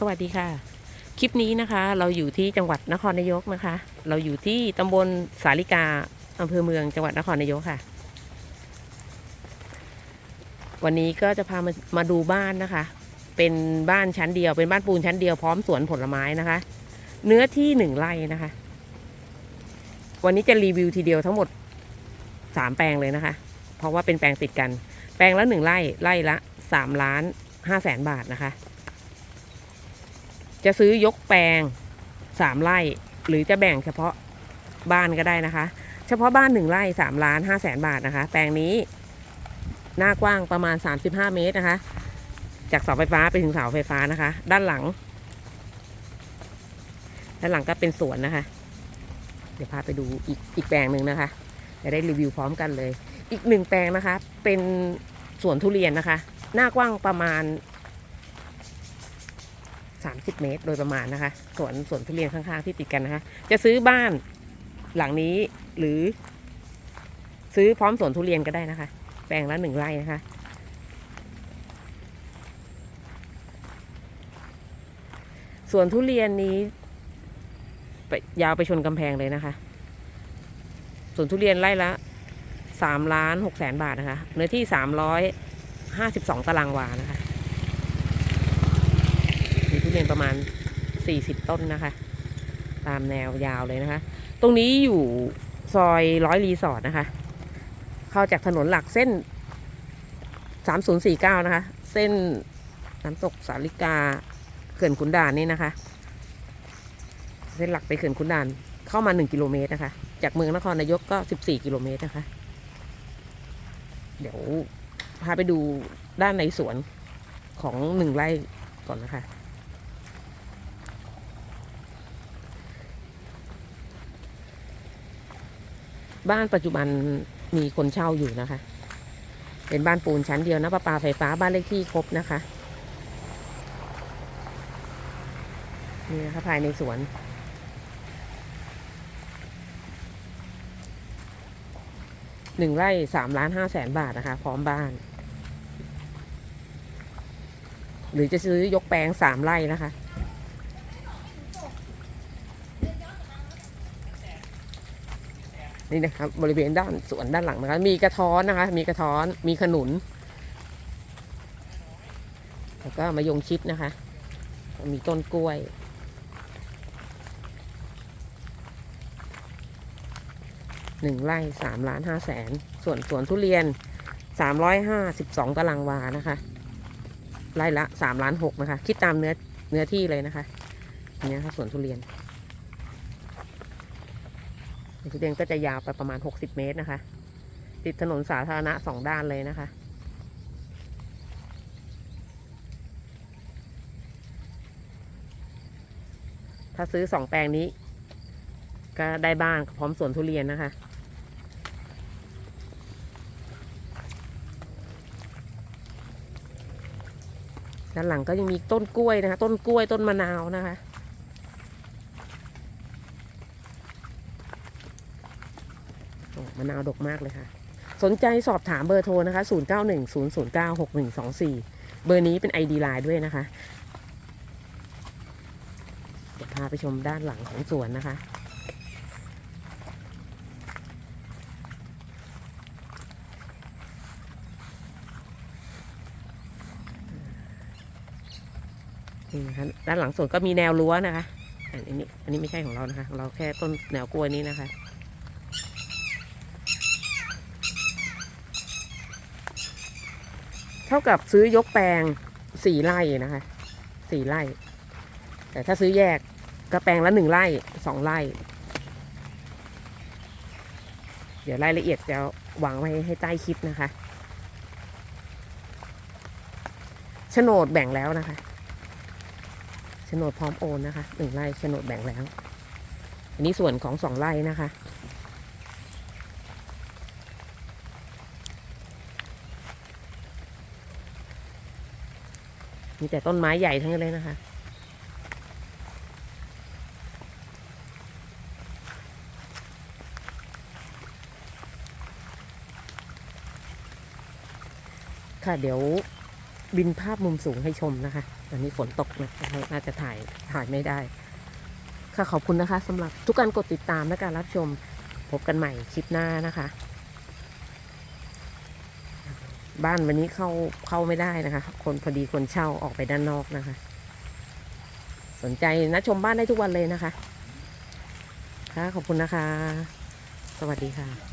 สวัสดีค่ะ คลิปนี้นะคะ เราอยู่ที่จังหวัดนครนายกนะคะ เราอยู่ที่ตำบลสาลิกาอำเภอเมืองจังหวัดนครนายกค่ะ วันนี้ก็จะพามามาดูบ้านนะคะ เป็นบ้านชั้นเดียว เป็นบ้านปูนชั้นเดียวพร้อมสวนผลไม้นะคะ เนื้อที่หนึ่งไร่นะคะ วันนี้จะรีวิวทีเดียวทั้งหมดสามแปลงเลยนะคะ เพราะว่าเป็นแปลงติดกัน แปลงละหนึ่งไร่ไร่ละสามล้านห้าแสนบาทนะคะ จะซื้อยกแปลงสามไร่ หรือจะแบ่งเฉพาะบ้านก็ได้นะคะ เฉพาะบ้านหนึ่งไร่สามล้านห้าแสนบาทนะคะ แปลงนี้ หน้ากว้างประมาณ 35 เมตรนะคะ จากเสาไฟฟ้าไปถึงเสาไฟฟ้านะคะ ด้านหลัง ด้านหลังก็เป็นสวนนะคะ เดี๋ยวพาไปดูอีกอีกแปลงหนึ่งนะคะ จะได้รีวิวพร้อมกันเลย อีกหนึ่งแปลงนะคะ เป็นสวนทุเรียนนะคะ หน้ากว้างประมาณ 30 เมตรโดยประมาณนะคะสวนสวนทุเรียนข้างๆที่ติดกันนะคะ จะซื้อบ้านหลังนี้หรือ ซื้อพร้อมสวนทุเรียนก็ได้นะคะ แปลงละหนึ่งไร่นะคะ สวนทุเรียนนี้ยาวไปชนกำแพงเลยนะคะสวนทุเรียนไร่ละสามล้านหกแสนบาทนะคะ เนื้อที่สามร้อยห้าสิบสองตารางวานะคะียนประมาณ 40 ต้นนะคะ ตามแนวยาวเลยนะคะ ตรงนี้อยู่ซอยร้อยรีสอร์ทนะคะ เข้าจากถนนหลักเส้น 3049 นะคะ เส้นน้ำตกสาลิกาเขื่อนขุนด่านนี่นะคะ เส้นหลักไปเขื่อนขุนด่านเข้ามา 1 กิโลเมตรนะคะ จากเมืองนครนายกก็ 14 กิโลเมตรนะคะ เดี๋ยวพาไปดูด้านในสวนของหนึ่งไร่ก่อนนะคะ บ้านปัจจุบันมีคนเช่าอยู่นะคะ เป็นบ้านปูนชั้นเดียวนะประปาไฟฟ้าบ้านเลขที่ครบนะคะนี่นะคะภายในสวน หนึ่งไร่สามล้านห้าแสนบาทนะคะ พร้อมบ้าน หรือจะซื้อยกแปลงสามไร่นะคะ นี่นะครับบริเวณด้านสวนด้านหลังนะคะมีกระท้อนนะคะ มีกระท้อนมีขนุน แล้วก็มะยงชิดนะคะ มีต้นกล้วย หนึ่งไร่สามล้านห้าแสน ส่วนสวนทุเรียนสามร้อยห้าสิบสองตารางวานะคะ ไร่ละสามล้านหกนะคะ คิดตามเนื้อเนื้อที่เลยนะคะอันนี้ค่ะสวนทุเรียน ทุเรียนก็จะยาวไปประมาณ 60 เมตรนะคะ ติดถนนสาธารณะสองด้านเลยนะคะ ถ้าซื้อสองแปลงนี้ ก็ได้บ้านพร้อมสวนทุเรียนนะคะด้านหลังก็ยังมีต้นกล้วยนะคะ ต้นกล้วยต้นมะนาวนะคะ โอ้ มะนาวดกมากเลยค่ะ สนใจสอบถามเบอร์โทรนะคะ 0910096124 เบอร์นี้เป็น ID ไลน์ด้วยนะคะ เดี๋ยวพาไปชมด้านหลังของสวนนะคะนี่นะคะด้านหลังสวนก็มีแนวรั้วนะคะ อันนี้อันนี้ไม่ใช่ของเรานะคะ เราแค่ต้นแนวกล้วยนี้นะคะ เท่ากับซื้อยกแปลงสี่ไร่นะคะสี่ไร่ แต่ถ้าซื้อแยกก็แปลงละหนึ่งไร่สองไร่ เดี๋ยวรายละเอียดจะวางไว้ให้ใต้คลิปนะคะโฉนดแบ่งแล้วนะคะโฉนดพร้อมโอนนะคะหนึ่งไร่โฉนดแบ่งแล้ว อันนี้ส่วนของสองไร่นะคะ มีแต่ต้นไม้ใหญ่ทั้งนั้นเลยนะคะ ค่ะเดี๋ยวบินภาพมุมสูงให้ชมนะคะ ตอนนี้ฝนตกนะน่าจะถ่ายถ่ายไม่ได้ ค่ะขอบคุณนะคะสำหรับทุกการกดติดตามและการรับชมพบกันใหม่คลิปหน้านะคะ บ้านวันนี้เข้าเข้าไม่ได้นะคะ คนพอดีคนเช่าออกไปด้านนอกนะคะ สนใจนะชมบ้านได้ทุกวันเลยนะคะ ค่ะขอบคุณนะคะ สวัสดีค่ะ